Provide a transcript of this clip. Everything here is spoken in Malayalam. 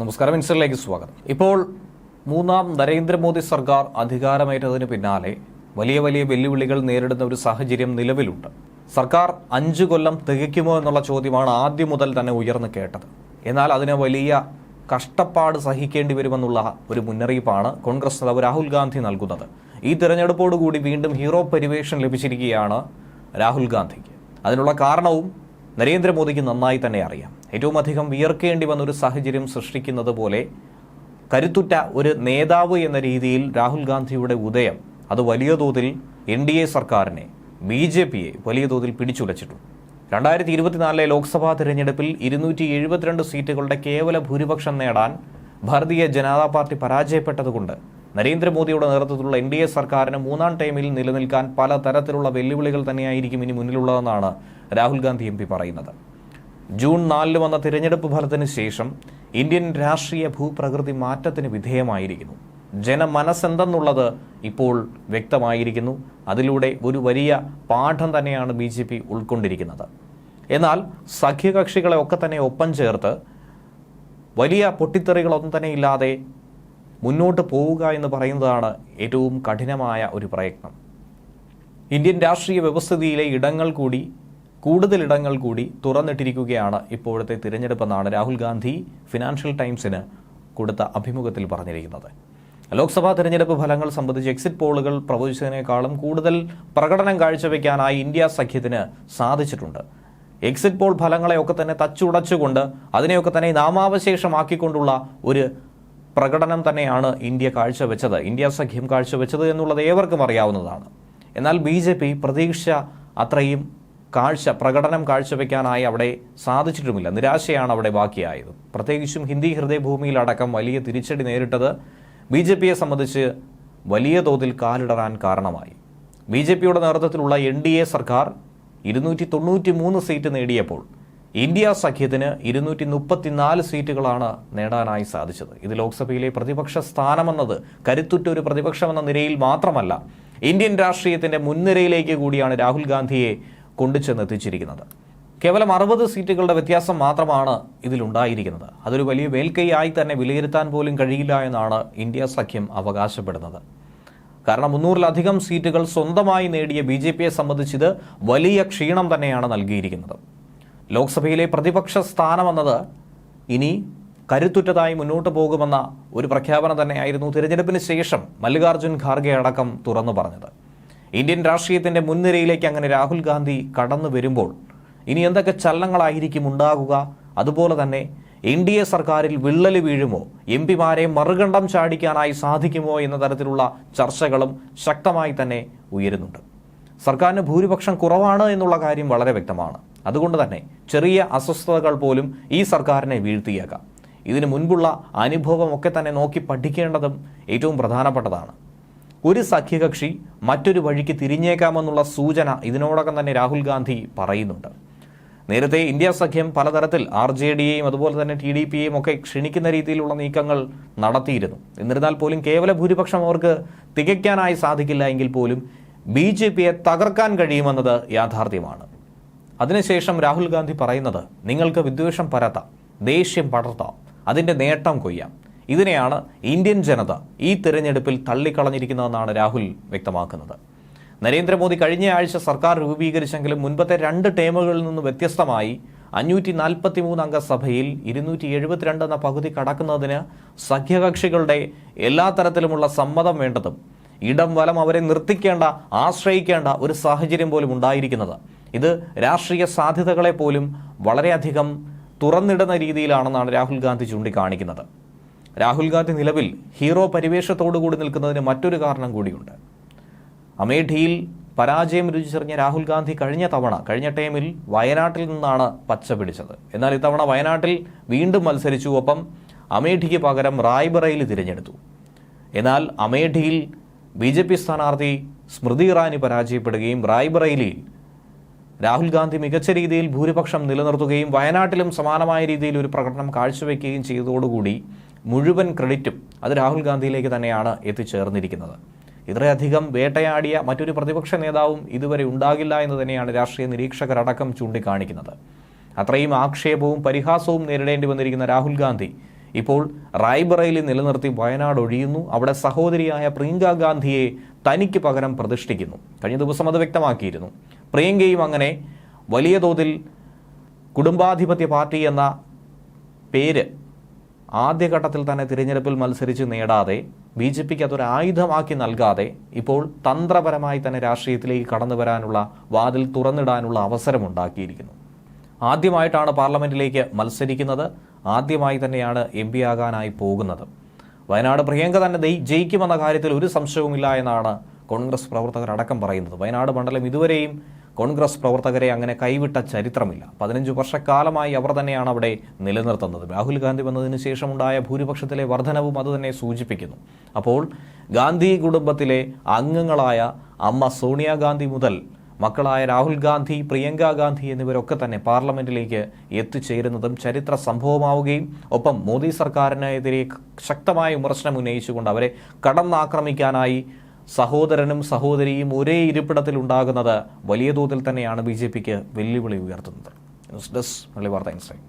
നമസ്കാരം മിനിസ്റ്ററിലേക്ക് സ്വാഗതം. ഇപ്പോൾ മൂന്നാം നരേന്ദ്രമോദി സർക്കാർ അധികാരമേറ്റതിന് പിന്നാലെ വലിയ വലിയ വെല്ലുവിളികൾ നേരിടുന്ന ഒരു സാഹചര്യം നിലവിലുണ്ട്. സർക്കാർ അഞ്ചു കൊല്ലം തികയ്ക്കുമോ എന്നുള്ള ചോദ്യമാണ് ആദ്യം മുതൽ തന്നെ ഉയർന്നു കേട്ടത്. എന്നാൽ അതിന് വലിയ കഷ്ടപ്പാട് സഹിക്കേണ്ടി വരുമെന്നുള്ള ഒരു മുന്നറിയിപ്പാണ് കോൺഗ്രസ് നേതാവ് രാഹുൽ ഗാന്ധി നൽകുന്നത്. ഈ തിരഞ്ഞെടുപ്പോടുകൂടി വീണ്ടും ഹീറോ പരിവേഷം ലഭിച്ചിരിക്കുകയാണ് രാഹുൽ ഗാന്ധിക്ക്. അതിനുള്ള കാരണവും നരേന്ദ്രമോദിക്ക് നന്നായി തന്നെ അറിയാം. ഏറ്റവും അധികം വിയർക്കേണ്ടി വന്ന ഒരു സാഹചര്യം സൃഷ്ടിക്കുന്നത് പോലെ കരുത്തുറ്റ ഒരു നേതാവ് എന്ന രീതിയിൽ രാഹുൽ ഗാന്ധിയുടെ ഉദയം അത് വലിയ തോതിൽ എൻ ഡി എ സർക്കാരിനെ ബി ജെ പിയെ വലിയ തോതിൽ പിടിച്ചുലച്ചിട്ടുണ്ട് രണ്ടായിരത്തി ഇരുപത്തിനാലിലെ ലോക്സഭാ തിരഞ്ഞെടുപ്പിൽ ഇരുന്നൂറ്റി എഴുപത്തിരണ്ട് സീറ്റുകളുടെ കേവല ഭൂരിപക്ഷം നേടാൻ ഭാരതീയ ജനതാ പാർട്ടി പരാജയപ്പെട്ടതുകൊണ്ട് നരേന്ദ്രമോദിയുടെ നേതൃത്വത്തിലുള്ള എൻ ഡി എ സർക്കാരിന് മൂന്നാം ടൈമിൽ നിലനിൽക്കാൻ പല തരത്തിലുള്ള വെല്ലുവിളികൾ തന്നെയായിരിക്കും ഇനി മുന്നിലുള്ളതെന്നാണ് രാഹുൽ ഗാന്ധി എം പി പറയുന്നത്. ജൂൺ നാലിന് വന്ന തിരഞ്ഞെടുപ്പ് ഫലത്തിന് ശേഷം ഇന്ത്യൻ രാഷ്ട്രീയ ഭൂപ്രകൃതി മാറ്റത്തിന് വിധേയമായിരിക്കുന്നു. ജനമനസ്സെന്തെന്നുള്ളത് ഇപ്പോൾ വ്യക്തമായിരിക്കുന്നു. അതിലൂടെ ഒരു വലിയ പാഠം തന്നെയാണ് ബി ജെ പി ഉൾക്കൊണ്ടിരിക്കുന്നത്. എന്നാൽ സഖ്യകക്ഷികളെ ഒക്കെ തന്നെ ഒപ്പം ചേർത്ത് വലിയ പൊട്ടിത്തെറികളൊന്നും തന്നെ ഇല്ലാതെ മുന്നോട്ട് പോവുക എന്ന് പറയുന്നതാണ് ഏറ്റവും കഠിനമായ ഒരു പ്രയത്നം. ഇന്ത്യൻ രാഷ്ട്രീയ വ്യവസ്ഥിതിയിലെ ഇടങ്ങൾ കൂടി കൂടുതൽ ഇടങ്ങൾ കൂടി തുറന്നിട്ടിരിക്കുകയാണ് ഇപ്പോഴത്തെ തിരഞ്ഞെടുപ്പെന്നാണ് രാഹുൽ ഗാന്ധി ഫിനാൻഷ്യൽ ടൈംസിന് കൊടുത്ത അഭിമുഖത്തിൽ പറഞ്ഞിരിക്കുന്നത്. ലോക്സഭാ തെരഞ്ഞെടുപ്പ് ഫലങ്ങൾ സംബന്ധിച്ച് എക്സിറ്റ് പോളുകൾ പ്രവചിച്ചതിനേക്കാളും കൂടുതൽ പ്രകടനം കാഴ്ചവെക്കാനായി ഇന്ത്യ സഖ്യത്തിന് സാധിച്ചിട്ടുണ്ട്. എക്സിറ്റ് പോൾ ഫലങ്ങളെയൊക്കെ തന്നെ തച്ചുടച്ചുകൊണ്ട് അതിനെയൊക്കെ തന്നെ നാമാവശേഷമാക്കിക്കൊണ്ടുള്ള ഒരു പ്രകടനം തന്നെയാണ് ഇന്ത്യ കാഴ്ചവെച്ചത്. ഇന്ത്യ സഖ്യം കാഴ്ചവെച്ചത് എന്നുള്ളത് ഏവർക്കും അറിയാവുന്നതാണ്. എന്നാൽ ബി പ്രതീക്ഷ അത്രയും കാഴ്ച പ്രകടനം കാഴ്ചവെക്കാനായി അവിടെ സാധിച്ചിട്ടുമില്ല. നിരാശയാണ് അവിടെ ബാക്കിയായത്. പ്രത്യേകിച്ചും ഹിന്ദി ഹൃദയഭൂമിയിലടക്കം വലിയ തിരിച്ചടി നേരിട്ടത് ബി ജെ പിയെ സംബന്ധിച്ച് വലിയ തോതിൽ കാലിടറാൻ കാരണമായി. ബി ജെ പിയുടെ നേതൃത്വത്തിലുള്ള എൻ ഡി എ സർക്കാർ ഇരുന്നൂറ്റി തൊണ്ണൂറ്റി മൂന്ന് സീറ്റ് നേടിയപ്പോൾ ഇന്ത്യ സഖ്യത്തിന് ഇരുന്നൂറ്റി മുപ്പത്തിനാല് സീറ്റുകളാണ് നേടാനായി സാധിച്ചത്. ഇത് ലോക്സഭയിലെ പ്രതിപക്ഷ സ്ഥാനമെന്നത് കരുത്തുറ്റ ഒരു പ്രതിപക്ഷമെന്ന നിലയിൽ മാത്രമല്ല ഇന്ത്യൻ രാഷ്ട്രീയത്തിന്റെ മുൻനിരയിലേക്ക് കൂടിയാണ് രാഹുൽ ഗാന്ധിയെ കൊണ്ടുചെന്നെത്തിച്ചിരിക്കുന്നത്. കേവലം അറുപത് സീറ്റുകളുടെ വ്യത്യാസം മാത്രമാണ് ഇതിലുണ്ടായിരിക്കുന്നത്. അതൊരു വലിയ വേൽക്കൈയായി തന്നെ വിലയിരുത്താൻ പോലും കഴിയില്ല എന്നാണ് ഇന്ത്യ സഖ്യം അവകാശപ്പെടുന്നത്. കാരണം മുന്നൂറിലധികം സീറ്റുകൾ സ്വന്തമായി നേടിയ ബി ജെ പിയെ സംബന്ധിച്ചിത് വലിയ ക്ഷീണം തന്നെയാണ് നൽകിയിരിക്കുന്നത്. ലോക്സഭയിലെ പ്രതിപക്ഷ സ്ഥാനമെന്നത് ഇനി കരുത്തുറ്റതായി മുന്നോട്ട് പോകുമെന്ന ഒരു പ്രഖ്യാപനം തന്നെയായിരുന്നു തിരഞ്ഞെടുപ്പിന് ശേഷം മല്ലികാർജുൻ ഖാർഗെ അടക്കം തുറന്നു പറഞ്ഞത്. ഇന്ത്യൻ രാഷ്ട്രീയത്തിന്റെ മുൻനിരയിലേക്ക് അങ്ങനെ രാഹുൽ ഗാന്ധി കടന്നു വരുമ്പോൾ ഇനി എന്തൊക്കെ ചലനങ്ങളായിരിക്കും ഉണ്ടാകുക അതുപോലെ തന്നെ എൻ ഡി എ സർക്കാരിൽ വിള്ളൽ വീഴുമോ? എം പിമാരെ മറുകണ്ഠം ചാടിക്കാനായി സാധിക്കുമോ എന്ന തരത്തിലുള്ള ചർച്ചകളും ശക്തമായി തന്നെ ഉയരുന്നുണ്ട്. സർക്കാരിന് ഭൂരിപക്ഷം കുറവാണ് എന്നുള്ള കാര്യം വളരെ വ്യക്തമാണ്. അതുകൊണ്ട് തന്നെ ചെറിയ അസ്വസ്ഥതകൾ പോലും ഈ സർക്കാരിനെ വീഴ്ത്തിയേക്കാം. ഇതിനു മുൻപുള്ള അനുഭവമൊക്കെ തന്നെ നോക്കി പഠിക്കേണ്ടതും ഏറ്റവും പ്രധാനപ്പെട്ടതാണ്. ഒരു സഖ്യകക്ഷി മറ്റൊരു വഴിക്ക് തിരിഞ്ഞേക്കാമെന്നുള്ള സൂചന ഇതിനോടകം തന്നെ രാഹുൽ ഗാന്ധി പറയുന്നുണ്ട്. നേരത്തെ ഇന്ത്യ സഖ്യം പലതരത്തിൽ ആർ ജെ ഡിയെയും അതുപോലെ തന്നെ ടി ഡി പിയെയും ഒക്കെ ക്ഷണിക്കുന്ന രീതിയിലുള്ള നീക്കങ്ങൾ നടത്തിയിരുന്നു. എന്നിരുന്നാൽ പോലും കേവല ഭൂരിപക്ഷം അവർക്ക് തികയ്ക്കാനായി സാധിക്കില്ല എങ്കിൽ പോലും ബി ജെ പിയെ തകർക്കാൻ കഴിയുമെന്നത് യാഥാർത്ഥ്യമാണ്. അതിനുശേഷം രാഹുൽ ഗാന്ധി പറയുന്നത് നിങ്ങൾക്ക് വിദ്വേഷം പരത്താം ദേഷ്യം പടർത്താം അതിന്റെ നേട്ടം കൊയ്യാം ഇതിനെയാണ് ഇന്ത്യൻ ജനത ഈ തിരഞ്ഞെടുപ്പിൽ തള്ളിക്കളഞ്ഞിരിക്കുന്നതെന്നാണ് രാഹുൽ വ്യക്തമാക്കുന്നത്. നരേന്ദ്രമോദി കഴിഞ്ഞ ആഴ്ച സർക്കാർ രൂപീകരിച്ചെങ്കിലും മുൻപത്തെ രണ്ട് ടേമുകളിൽ നിന്ന് വ്യത്യസ്തമായി അഞ്ഞൂറ്റി നാൽപ്പത്തി മൂന്ന് അംഗ സഭയിൽ ഇരുന്നൂറ്റി എഴുപത്തിരണ്ട് എന്ന പകുതി കടക്കുന്നതിന് സഖ്യകക്ഷികളുടെ എല്ലാ തരത്തിലുമുള്ള സമ്മതം വേണ്ടതും ഇടം വലം അവരെ നിർത്തിക്കേണ്ട ആശ്രയിക്കേണ്ട ഒരു സാഹചര്യം പോലും ഉണ്ടായിരിക്കുന്നത്. ഇത് രാഷ്ട്രീയ സാധ്യതകളെ പോലും വളരെയധികം തുറന്നിടുന്ന രീതിയിലാണെന്നാണ് രാഹുൽ ഗാന്ധി ചൂണ്ടിക്കാണിക്കുന്നത്. രാഹുൽ ഗാന്ധി നിലവിൽ ഹീറോ പരിവേഷത്തോടുകൂടി നിൽക്കുന്നതിന് മറ്റൊരു കാരണം കൂടിയുണ്ട്. അമേഠിയിൽ പരാജയം രുചിച്ചെറിഞ്ഞ രാഹുൽ ഗാന്ധി കഴിഞ്ഞ തവണ കഴിഞ്ഞ ടൈമിൽ വയനാട്ടിൽ നിന്നാണ് പച്ച പിടിച്ചത്. എന്നാൽ ഇത്തവണ വയനാട്ടിൽ വീണ്ടും മത്സരിച്ചു. ഒപ്പം അമേഠിക്ക് പകരം റായ്ബറയിൽ തിരഞ്ഞെടുത്തു. എന്നാൽ അമേഠിയിൽ ബി ജെ പി സ്ഥാനാർത്ഥി സ്മൃതി ഇറാനി പരാജയപ്പെടുകയും റായ്ബറയിലിൽ രാഹുൽ ഗാന്ധി മികച്ച രീതിയിൽ ഭൂരിപക്ഷം നിലനിർത്തുകയും വയനാട്ടിലും സമാനമായ രീതിയിൽ ഒരു പ്രകടനം കാഴ്ചവെക്കുകയും ചെയ്തതോടുകൂടി മുഴുവൻ ക്രെഡിറ്റും അത് രാഹുൽ ഗാന്ധിയിലേക്ക് തന്നെയാണ് എത്തിച്ചേർന്നിരിക്കുന്നത്. ഇത്രയധികം വേട്ടയാടിയ മറ്റൊരു പ്രതിപക്ഷ നേതാവും ഇതുവരെ ഉണ്ടാകില്ല എന്ന് തന്നെയാണ് രാഷ്ട്രീയ നിരീക്ഷകരടക്കം ചൂണ്ടിക്കാണിക്കുന്നത്. അത്രയും ആക്ഷേപവും പരിഹാസവും നേരിടേണ്ടി വന്നിരിക്കുന്ന രാഹുൽ ഗാന്ധി ഇപ്പോൾ റായ്ബറയിൽ നിലനിർത്തി വയനാട് ഒഴിയുന്നു. അവിടെ സഹോദരിയായ പ്രിയങ്ക ഗാന്ധിയെ തനിക്ക് പകരം പ്രതിഷ്ഠിക്കുന്നു. കഴിഞ്ഞ ദിവസം അത് വ്യക്തമാക്കിയിരുന്നു. പ്രിയങ്കയും അങ്ങനെ വലിയ തോതിൽ കുടുംബാധിപത്യ പാർട്ടി എന്ന പേര് ആദ്യഘട്ടത്തിൽ തന്നെ തിരഞ്ഞെടുപ്പിൽ മത്സരിച്ച് നേടാതെ ബി ജെ പിക്ക് അതൊരു ആയുധമാക്കി നൽകാതെ ഇപ്പോൾ തന്ത്രപരമായി തന്നെ രാഷ്ട്രീയത്തിലേക്ക് കടന്നു വരാനുള്ള വാതിൽ തുറന്നിടാനുള്ള അവസരമുണ്ടാക്കിയിരിക്കുന്നു ആദ്യമായിട്ടാണ് പാർലമെന്റിലേക്ക് മത്സരിക്കുന്നത്. ആദ്യമായി തന്നെയാണ് എം പി ആകാനായി പോകുന്നത്. വയനാട് പ്രിയങ്ക തന്നെ ജയിക്കുമെന്ന കാര്യത്തിൽ ഒരു സംശയവുമില്ല എന്നാണ് കോൺഗ്രസ് പ്രവർത്തകർ അടക്കം പറയുന്നത്. വയനാട് മണ്ഡലം ഇതുവരെയും കോൺഗ്രസ് പ്രവർത്തകരെ അങ്ങനെ കൈവിട്ട ചരിത്രമില്ല. പതിനഞ്ച് വർഷക്കാലമായി അവർ തന്നെയാണ് അവിടെ നിലനിർത്തുന്നത്. രാഹുൽ ഗാന്ധി വന്നതിന് ശേഷമുണ്ടായ ഭൂരിപക്ഷത്തിലെ വർധനവും അതുതന്നെ സൂചിപ്പിക്കുന്നു. അപ്പോൾ ഗാന്ധി കുടുംബത്തിലെ അംഗങ്ങളായ അമ്മ സോണിയാഗാന്ധി മുതൽ മക്കളായ രാഹുൽ ഗാന്ധി പ്രിയങ്ക ഗാന്ധി എന്നിവരൊക്കെ തന്നെ പാർലമെന്റിലേക്ക് എത്തിച്ചേരുന്നതും ചരിത്ര സംഭവമാവുകയും ഒപ്പം മോദി സർക്കാരിനെതിരെ ശക്തമായ വിമർശനം ഉന്നയിച്ചുകൊണ്ട് അവരെ കടന്നാക്രമിക്കാനായി സഹോദരനും സഹോദരിയും ഒരേ ഇരിപ്പിടത്തിൽ ഉണ്ടാകുന്നത് വലിയ തോതിൽ തന്നെയാണ് ബി ജെ പിക്ക് വെല്ലുവിളി ഉയർത്തുന്നത്. ന്യൂസ് ഡെസ്ക് വാർത്ത ഇൻസൈറ്റ്.